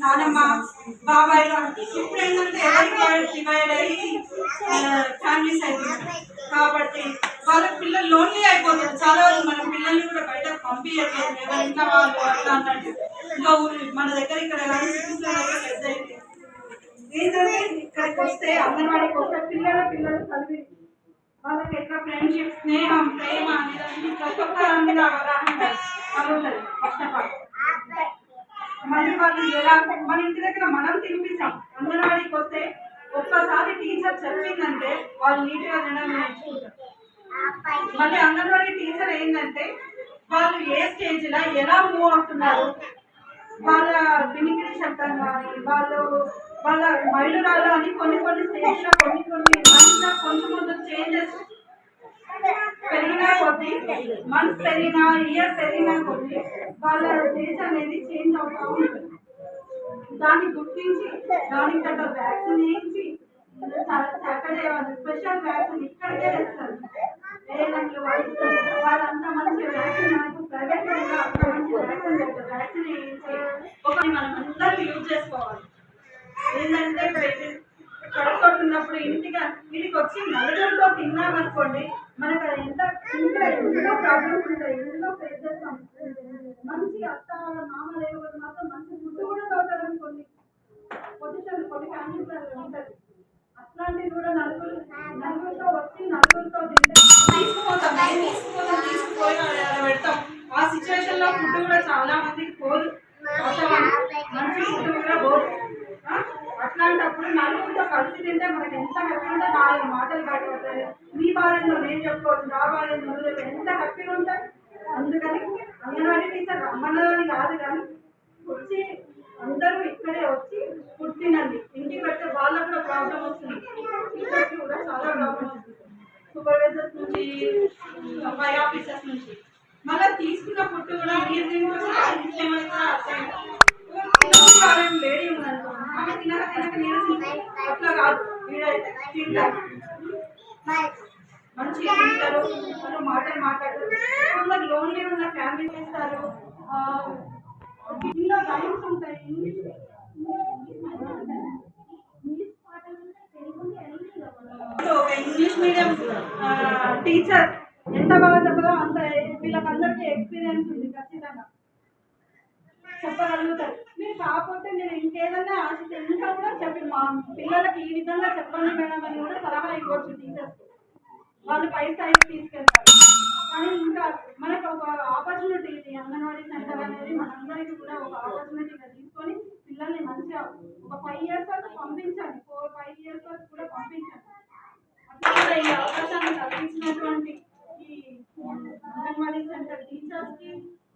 నానమ్మ బాబాయ్ ఇప్పుడు ఏంటంటే ఎవరికి డివైడ్ అయ్యి ఫ్యామిలీస్ అయిపోయింది కాబట్టి వాళ్ళ పిల్లలు లోన్లీ అయిపోతుంది చాలా వరకు మన పిల్లల్ని కూడా బయట పంపించట్లేదు. ఎవరి వాళ్ళు అట్లా అన్నట్టు. ఇంకా ఊరి- మన దగ్గర ఇక్కడ కానీ ఏంటంటే ఇక్కడికి వస్తే అంగన్వాడీకి వస్తే పిల్లల పిల్లలు కలిపి వాళ్ళకి ఎట్లా ఫ్రెండ్షిప్ స్నేహం ప్రేమ అనేది ప్రతి ఒక్కరి మీద అవగాహన కలుగుతుంది ఫస్ట్ ఆఫ్ ఆల్ మళ్ళీ వాళ్ళు ఎలా మన ఇంటి దగ్గర మనం తినిపిస్తాం. అంగన్వాడీకి వస్తే ఒక్కసారి టీచర్ చెప్పిందంటే వాళ్ళు నీట్గా తినడం నేర్చుకుంటారు. మళ్ళీ అంగన్వాడీ టీచర్ ఏంటంటే వాళ్ళు ఏ స్టేజ్ ఎలా మూవ్ అవుతున్నారు వాళ్ళ వినికిడి శబ్దం కానీ వాళ్ళు వాళ్ళ మైలురాళ్ళు అని కొన్ని కొన్ని స్టేజ్లో కొన్ని కొన్ని మంచిగా కొంచెం కొంచెం చేంజెస్ పెరిగినా కొద్ది మంత్ పెరిగినా ఇయర్ పెరిగినా కొద్ది వాళ్ళ స్టేజ్ అనేది చేంజ్ అవుతూ ఉంటుంది. దాన్ని గుర్తించి దానికి తగ్గ వ్యాక్సిన్ వేయించి అక్కడే స్పెషల్ వ్యాక్సిన్ ఇక్కడ తెస్తారు ఏఎన్ఎంలు వాడిస్తారు వాళ్ళంతా మంచి వ్యాక్సిన్ మనకు ప్రైవేట్ కూడా అంత మంచి వ్యాక్సిన్ పెడతారు వ్యాక్సిన్ వేయించి ఒక మనం అందరూ యూజ్ చేసుకోవాలి. ఏంటంటే కడుక్కుంటున్నప్పుడు ఇంటిగా ఇంటికి వచ్చి నలుగురితో తిన్నామనుకోండి మనకు అది ఎంత ఎన్నో ప్రాబ్లమ్స్ ఉంటాయి ఎన్నో ఫేస్ చేస్తాం మంచి అత్త మామ లేకపోతే మాత్రం మంచి ఫుడ్ కూడా తోతారు అనుకోండి పొజిషన్ కొన్ని ఫ్యామిలీస్ ఉంటుంది. అట్లాంటివి కూడా నలుగురు నలుగురితో వచ్చి నలుగురితో తింటే తీసుకుపోతాం ఏం తీసుకుపోతాం తీసుకుపోయి అక్కడ పెడతాం ఆ సిచ్యువేషన్లో ఫుడ్ కూడా చాలా మందికి పోదు. మంచి ఫుడ్ కూడా పోదు. అట్లాంటప్పుడు నలుగురితో కలిసి తింటే మనకి ఎంత హ్యాపీ ఉంటే నాలుగు మాటలు బయటపడతాయి మీ బాధ్యతలో నేను చెప్పుకోవచ్చు నా బాధ్యత నువ్వు ఎంత హ్యాపీగా ఉంటాయి అందుకని అంగన్వాడీ టీచర్ రమ్మన్నదని కాదు కానీ వచ్చి అందరూ ఇక్కడే వచ్చి పుట్టినండి ఇంటికి పెడితే వాళ్ళకు కూడా ప్రాబ్లం వస్తుంది. టీచర్స్కి కూడా చాలా ప్రాబ్లం వస్తుంది. సూపర్వైజర్స్ నుంచి అట్లా కాదు వీడైతే తింటారు మంచిగా తింటారు వాళ్ళు మాటలు మాట్లాడతారు కొందరు లోన్లీ ఉన్న ఫ్యామిలీ చేస్తారు ఇంట్లో రైమ్స్ ఉంటాయి ఇంగ్లీష్ ఇంగ్లీష్ మీడియం టీచర్ ఎంత బాగా చెప్పదో అంత వీళ్ళకందరికీ ఎక్స్పీరియన్స్ ఉంది ఖచ్చితంగా చెప్పగలుగుతారు. కాకపోతే నేను ఇంకేదన్నా ఆశిస్తే ఇంకా కూడా చెప్పి మా పిల్లలకి ఈ విధంగా చెప్పండి మేడం అని కూడా సలహా ఇవ్వచ్చు టీచర్స్ వాళ్ళు పై స్థాయికి తీసుకెళ్తారు. కానీ ఇంకా మనకు ఒక ఆపర్చునిటీ ఇది. అంగన్వాడీ సెంటర్ అనేది మనందరికీ కూడా ఒక ఆపర్చునిటీగా తీసుకొని పిల్లల్ని మంచిగా ఒక ఫైవ్ ఇయర్స్ వరకు పంపించండి. ఫోర్ ఫైవ్ ఇయర్స్ వరకు కూడా పంపించండి అట్లా ఈ అవకాశాన్ని కల్పించినటువంటి ఈ అంగన్వాడీ సెంటర్ టీచర్స్కి సూపర్వైజర్స్కి ప్రతి ఒక్కరికి తల్లులకు ధన్యవాదాలు